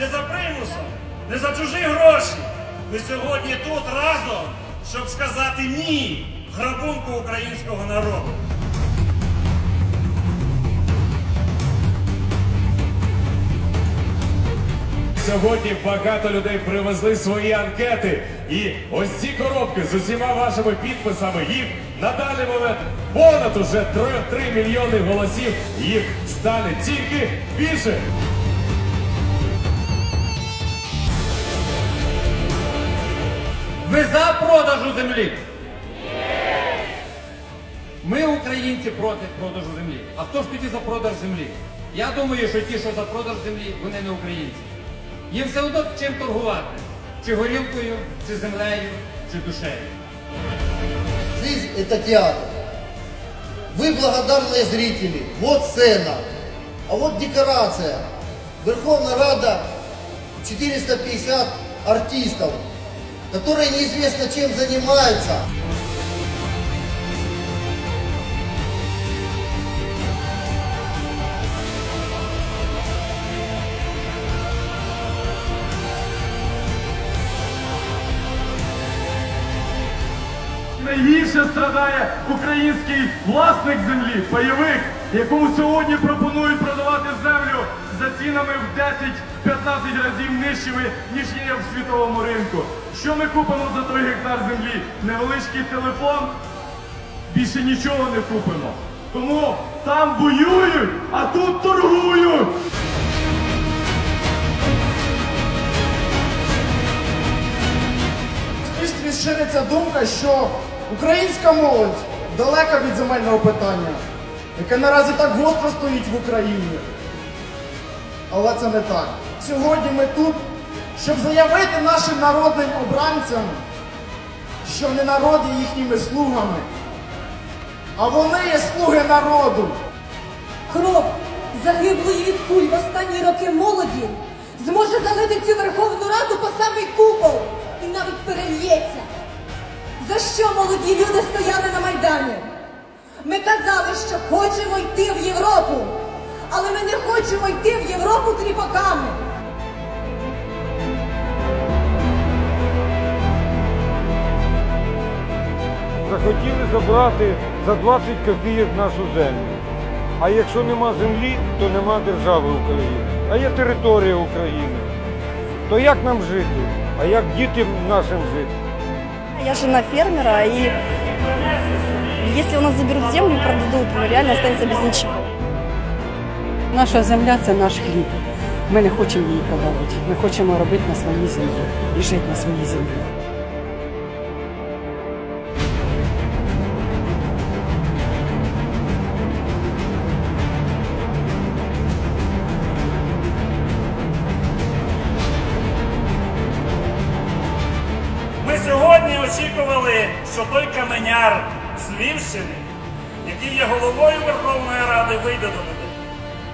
не за примусом, не за чужі гроші. Ми сьогодні тут разом, щоб сказати ні грабунку українського народу. Сьогодні багато людей привезли свої анкети. І ось ці коробки з усіма вашими підписами їх на даний момент понад уже 3, 3 мільйони голосів їх стане тільки більше. Ви за продажу землі? Ми, українці, проти продажу землі. А хто ж тоді за продаж землі? Я думаю, що ті, що за продаж землі, вони не українці. Їм все одно чим торгувати. Чи горілкою, чи землею, чи душею. Жизнь – это театр. Вы благодарные зрители. Вот сцена. А вот декорация. Верховная Рада 450 артистов, которые неизвестно чем занимаются. Найгірше страдає український власник землі, пайовик, якому сьогодні пропонують продавати землю за цінами в 10-15 разів нижчими, ніж є в світовому ринку. Що ми купимо за той гектар землі? Невеличкий телефон? Більше нічого не купимо. Тому там воюють, а тут торгують. Шириться думка, що українська молодь далека від земельного питання, яке наразі так гостро стоїть в Україні. Але це не так. Сьогодні ми тут, щоб заявити нашим народним обранцям, що не народ є їхніми слугами, а вони є слуги народу. Кров загиблої від куль в останні роки молоді зможе залити цю Верховну Раду по самий купол і навіть перельється. За що молоді люди стояли на Майдані? Ми казали, що хочемо йти в Європу, але ми не хочемо йти в Європу кріпаками. захотіли забрати за 20 копійок нашу землю. А якщо нема землі, то нема держави України. А є територія України. То як нам жити? А як дітям нашим жити? Я жена фермера, и если у нас заберут землю продадут, мы реально останемся без ничего. Наша земля це наш хліб. Ми не хочемо її продавати. Ми хочемо робити на своїй землі і жити на своїй землі. Ми сьогодні очікували, що той каменяр з Львівщини, який є головою Верховної Ради, вийде до людей.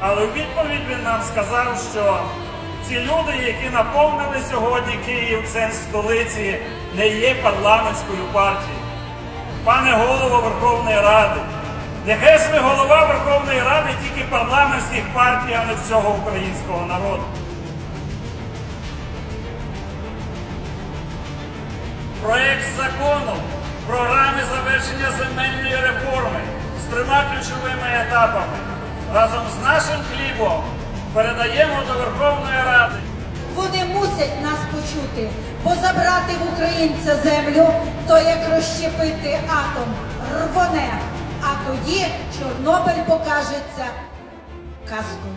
Але у відповідь він нам сказав, що ці люди, які наповнили сьогодні Київ, центр столиці, не є парламентською партією. Пане голово Верховної Ради, нехай ж ви голова Верховної Ради тільки парламентських партій, а не всього українського народу. Проект закону програми завершення земельної реформи з трьома ключовими етапами разом з нашим хлібом передаємо до Верховної Ради. Вони мусять нас почути, бо забрати в українця землю, то як розщепити атом рвоне. А тоді Чорнобиль покажеться казкою.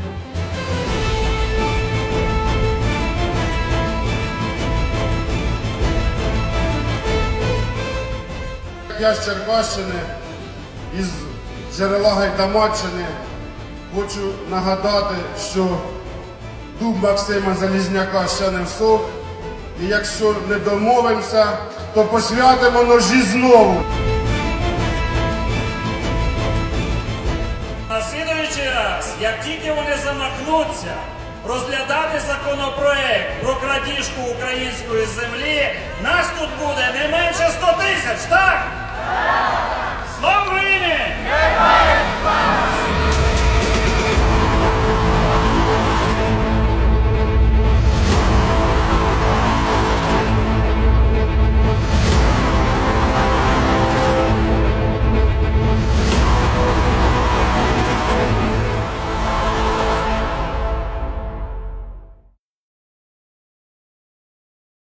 Я з Черкащини, із джерела Гайдамаччини, хочу нагадати, що дуб Максима Залізняка ще не всох. І якщо не домовимося, то посвятимо ножі знову. На слідуючий раз, як тільки вони замахнуться розглядати законопроект про крадіжку української землі, нас тут буде не менше 100 тисяч, так?